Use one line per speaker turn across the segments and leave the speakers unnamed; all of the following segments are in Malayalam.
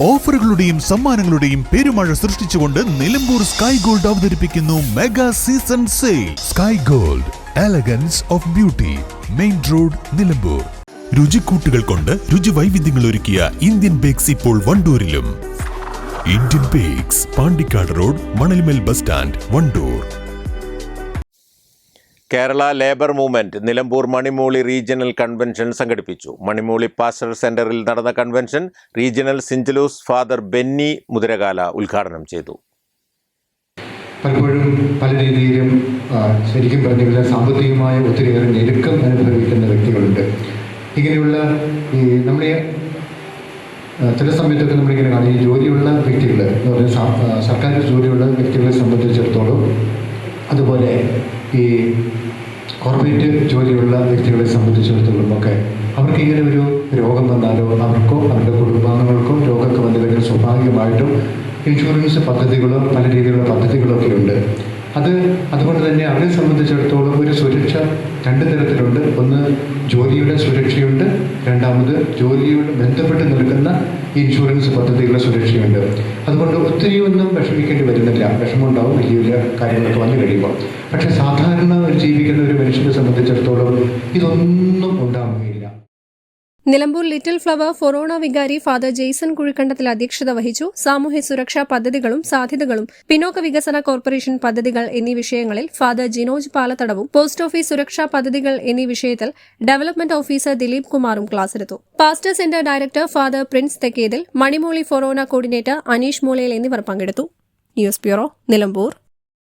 ഓഫറുകളുടെയും സമ്മാനങ്ങളുടെയും പെരുമഴ സൃഷ്ടിച്ചുകൊണ്ട് നിലമ്പൂർ സ്കൈ ഗോൾഡ് അവതരിപ്പിക്കുന്നു mega season sale. Sky Gold elegance of beauty main road Nilambur. രുചിക്കൂട്ടുകൾ കൊണ്ട് രുചി വൈവിധ്യങ്ങൾ ഒരുക്കിയ ഇന്ത്യൻ ബേക്സ് ഇപ്പോൾ വണ്ടൂരിലും. Indian Bakes Pandikkad road Manalmel bus stand Wandoor.
Kerala labour movement Nilambur Manimooli regional convention സംഘടിപ്പിച്ചു. മണിമൂളി പാസ്റ്റർ സെന്ററിൽ നടന്ന convention regional syncellus father Benny Muthirakala ഉദ്ഘാടനം ചെയ്തു.
പലപ്പോഴും പല രീതിയിലും ശരിക്കും പറഞ്ഞു കഴിഞ്ഞാൽ സാമ്പത്തികമായ ഒത്തിരിയേറെ ഞെരുക്കം അനുഭവിക്കുന്ന വ്യക്തികളുണ്ട്. ഇങ്ങനെയുള്ള ഈ നമ്മളെ ചില സമയത്തൊക്കെ നമ്മളിങ്ങനെ കാണും ഈ ജോലിയുള്ള വ്യക്തികൾ എന്ന് പറഞ്ഞാൽ സർക്കാരിന്റെ ജോലിയുള്ള വ്യക്തികളെ സംബന്ധിച്ചിടത്തോളം അതുപോലെ ഈ കോർപ്പറേറ്റ് ജോലിയുള്ള വ്യക്തികളെ സംബന്ധിച്ചിടത്തോളം ഒക്കെ അവർക്ക് ഇങ്ങനെ ഒരു രോഗം വന്നാലോ അവർക്കോ അവരുടെ കുടുംബാംഗങ്ങൾക്കോ രോഗമൊക്കെ വന്നു കഴിഞ്ഞാൽ സ്വാഭാവികമായിട്ടും ഇൻഷുറൻസ് പദ്ധതികളോ പല രീതിയിലുള്ള പദ്ധതികളൊക്കെ ഉണ്ട്. അത് അതുകൊണ്ട് തന്നെ അവരെ സംബന്ധിച്ചിടത്തോളം ഒരു സുരക്ഷ രണ്ട് തരത്തിലുണ്ട്. ഒന്ന് ജോലിയുടെ സുരക്ഷയുണ്ട്. രണ്ടാമത് ജോലിയോട് ബന്ധപ്പെട്ട് നിൽക്കുന്ന ഇൻഷുറൻസ് പദ്ധതികളുടെ സുരക്ഷയുണ്ട്. അതുകൊണ്ട് ഒത്തിരി ഒന്നും വിഷമിക്കേണ്ടി വരുന്നില്ല. വിഷമമുണ്ടാവും വലിയ വലിയ കാര്യങ്ങളൊക്കെ വന്നു കഴിയുമ്പോൾ. പക്ഷേ സാധാരണ ജീവിക്കുന്ന ഒരു മനുഷ്യനെ സംബന്ധിച്ചിടത്തോളം ഇതൊന്നും ഉണ്ടാവുകയില്ല.
നിലമ്പൂർ ലിറ്റിൽ ഫ്ലവർ ഫൊറോണ വികാരി ഫാദർ ജെയ്സൺ കുഴിക്കണ്ടത്തിൽ അധ്യക്ഷത വഹിച്ചു. സാമൂഹ്യ സുരക്ഷാ പദ്ധതികളും സാധ്യതകളും പിന്നോക്ക വികസന കോർപ്പറേഷൻ പദ്ധതികൾ എന്നീ വിഷയങ്ങളിൽ ഫാദർ ജിനോജ് പാലത്തടവും പോസ്റ്റ് ഓഫീസ് സുരക്ഷാ പദ്ധതികൾ എന്നീ വിഷയത്തിൽ ഡെവലപ്മെന്റ് ഓഫീസർ ദിലീപ് കുമാറും ക്ലാസ്സെടുത്തു pastor centre director father Prince Thekkethil Manimooli forane coordinator Aneesh Moolayil എന്നിവർ പങ്കെടുത്തു. News bureau Nilambur.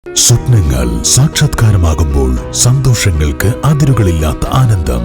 സ്വപ്നങ്ങൾ സാക്ഷാത്കാരമാകുമ്പോൾ സന്തോഷങ്ങൾക്ക് അതിരുകളില്ലാത്ത ആനന്ദം.